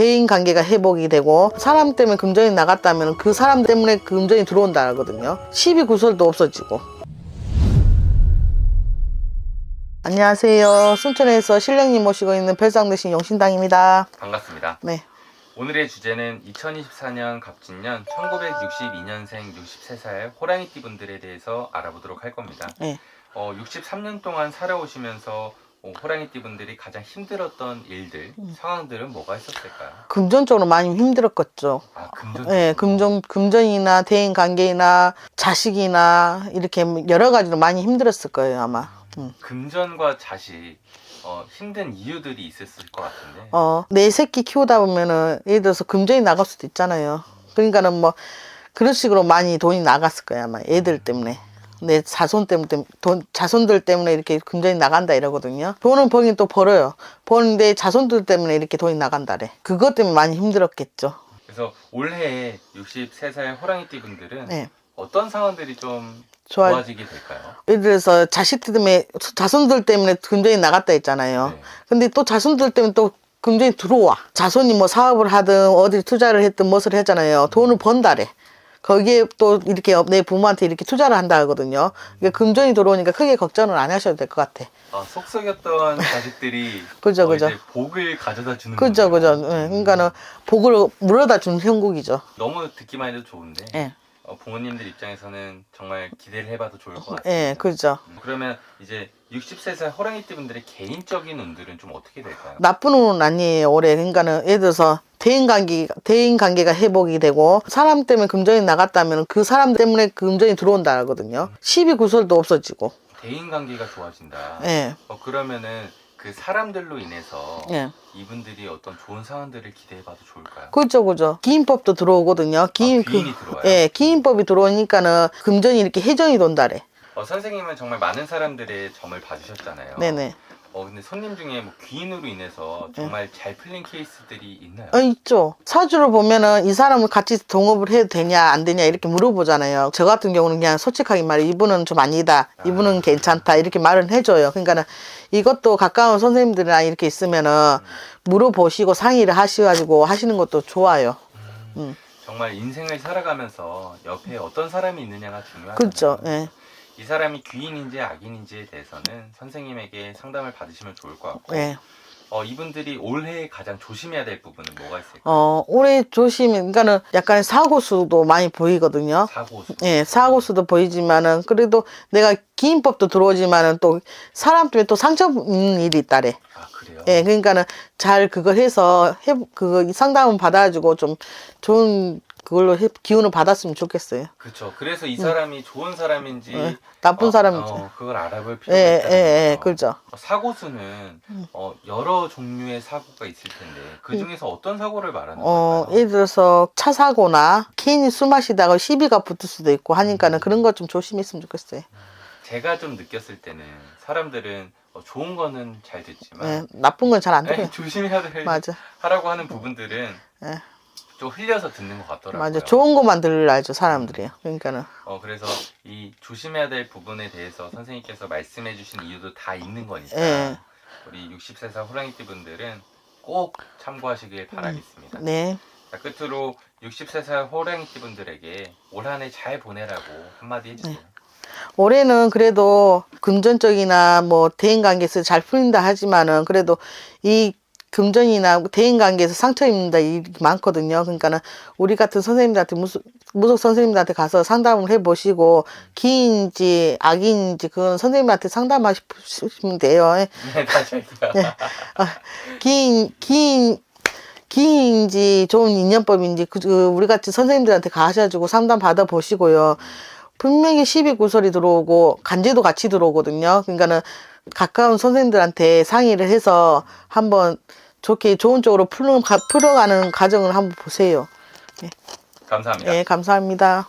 대인 관계가 회복이 되고 사람 때문에 금전이 나갔다면 그 사람 때문에 금전이 들어온다거든요. 시비 구설도 없어지고. 안녕하세요. 순천에서 신령님 모시고 있는 별상 대신 용신당입니다. 반갑습니다. 네. 오늘의 주제는 2024년 갑진년 1962년생 63살 호랑이띠 분들에 대해서 알아보도록 할 겁니다. 네. 어, 63년 동안 살아오시면서 어, 호랑이띠 분들이 가장 힘들었던 일들, 음. 상황들은 뭐가 있었을까요? 금전적으로 많이 힘들었겠죠. 아, 금전. 네, 금전, 금전이나 대인 관계나 자식이나 이렇게 여러 가지로 많이 힘들었을 거예요, 아마. 음. 금전과 자식 어, 힘든 이유들이 있었을 것 같은데. 어, 내 새끼 키우다 보면은 예를 들어서 금전이 나갈 수도 있잖아요. 그러니까는 뭐 그런 식으로 많이 돈이 나갔을 거야, 아마 애들 때문에. 내 자손 때문에 돈 자손들 때문에 이렇게 금전이 나간다 이러거든요. 돈은 벌긴 또 벌어요. 버는데 자손들 때문에 이렇게 돈이 나간다래. 그것 때문에 많이 힘들었겠죠. 그래서 올해 63살 호랑이띠 분들은 네. 어떤 상황들이 좀 좋아. 좋아지게 될까요? 예를 들어서 자식들 때문에 자손들 때문에 금전이 나갔다 했잖아요. 네. 근데 또 자손들 때문에 또 금전이 들어와. 자손이 뭐 사업을 하든 어디 투자를 했든 무엇을 했잖아요. 돈을 번다래. 거기에 또 이렇게 내 부모한테 이렇게 투자를 한다 하거든요. 그러니까 금전이 들어오니까 크게 걱정을 안 하셔도 될 것 같아. 아, 속 썩였던 자식들이 그죠, 어, 그죠. 복을 가져다 주는 그죠, 거네요. 그죠. 예, 그러니까는 복을 물어다 준 형국이죠. 너무 듣기만 해도 좋은데 예, 어, 부모님들 입장에서는 정말 기대를 해봐도 좋을 것 같아요. 예, 그죠. 그러면 이제 60세 호랑이띠 분들의 개인적인 운들은 좀 어떻게 될까요? 나쁜 운은 아니에요 올해 그러니까는 예를 들어서 대인 관계 대인 관계가 회복이 되고 사람 때문에 금전이 나갔다면 그 사람 때문에 금전이 들어온다거든요 시비 구설도 없어지고 대인 관계가 좋아진다. 예 어, 그러면은 그 사람들로 인해서 예. 이분들이 어떤 좋은 상황들을 기대해봐도 좋을까요? 그죠 그죠 기인법도 들어오거든요 기인 아, 귀인이 들어와요? 예 기인법이 들어오니까는 금전이 이렇게 회전이 돈다래 어, 선생님은 정말 많은 사람들의 점을 봐주셨잖아요. 네네 어 근데 손님 중에 뭐 귀인으로 인해서 정말 잘 풀린 케이스들이 있나요? 어, 있죠. 사주를 보면은 이 사람을 같이 동업을 해도 되냐, 안 되냐, 이렇게 물어보잖아요. 저 같은 경우는 그냥 솔직하게 말해, 이분은 좀 아니다, 이분은 괜찮다, 이렇게 말은 해줘요. 그러니까는 이것도 가까운 선생님들이랑 이렇게 있으면은 물어보시고 상의를 하셔가지고 하시는 것도 좋아요. 음. 정말 인생을 살아가면서 옆에 어떤 사람이 있느냐가 중요하죠. 그렇죠. 예. 이 사람이 귀인인지 악인인지에 대해서는 선생님에게 상담을 받으시면 좋을 것 같고 예. 어, 이분들이 올해 가장 조심해야 될 부분은 뭐가 있을까요? 어, 올해 조심, 그러니까는 약간 사고수도 많이 보이거든요. 사고 수 예, 사고수도 보이지만은 그래도 내가 기인법도 들어오지만은 또 사람 때문에 또 상처 입는 일이 있다래. 아 그래요? 예, 그러니까는 잘 그걸 해서 해 그거 상담을 받아주고 좀 좋은 그걸로 해, 기운을 받았으면 좋겠어요. 그렇죠. 그래서 이 사람이 좋은 사람인지 예, 나쁜 어, 사람인지. 어, 그걸 알아볼 필요가 예, 있다는 예, 예, 거죠. 그렇죠. 어, 사고 수는 음. 어, 여러 종류의 사고가 있을 텐데 그 중에서 어떤 사고를 말하는 어, 걸까요? 예를 들어서 차 사고나 개인이 술 마시다가 시비가 붙을 수도 있고 하니까는 그런 것 좀 조심했으면 좋겠어요. 제가 좀 느꼈을 때는 사람들은 어, 좋은 거는 잘 듣지만 예, 나쁜 건 잘안 에, 들어요. 조심해야 될 맞아, 하라고 하는 부분들은 예, 좀 흘려서 듣는 것 같더라고요. 맞아. 좋은 것만 들을 알죠 사람들이요. 그러니까는 어 그래서 이 조심해야 될 부분에 대해서 선생님께서 말씀해 주신 이유도 다 있는 거니까 예. 우리 60세사 호랑이띠 분들은 꼭 참고하시길 바라겠습니다. 네. 자, 끝으로 60세살 호랑이띠 분들에게 올 한 해 잘 보내라고 한마디 해주세요. 올해는 그래도 금전적이나 뭐 대인 관계에서 잘 풀린다 하지만은 그래도 이 금전이나 대인 관계에서 상처 입는다 일이 많거든요. 그러니까는 우리 같은 선생님들한테 무속, 무속 선생님들한테 가서 상담을 해보시고 기인지 악인지 그건 선생님한테 상담하시면 돼요. 네, 다시 할게요. 기인 기인 기인지 좋은 인연법인지 그, 그 우리 같이 선생님들한테 가셔가지고 상담 받아 보시고요. 분명히 시비 구설이 들어오고 간제도 같이 들어오거든요. 그러니까는 가까운 선생님들한테 상의를 해서 한번 좋게 좋은 쪽으로 풀어, 풀어가는 과정을 한번 보세요. 감사합니다. 예, 감사합니다.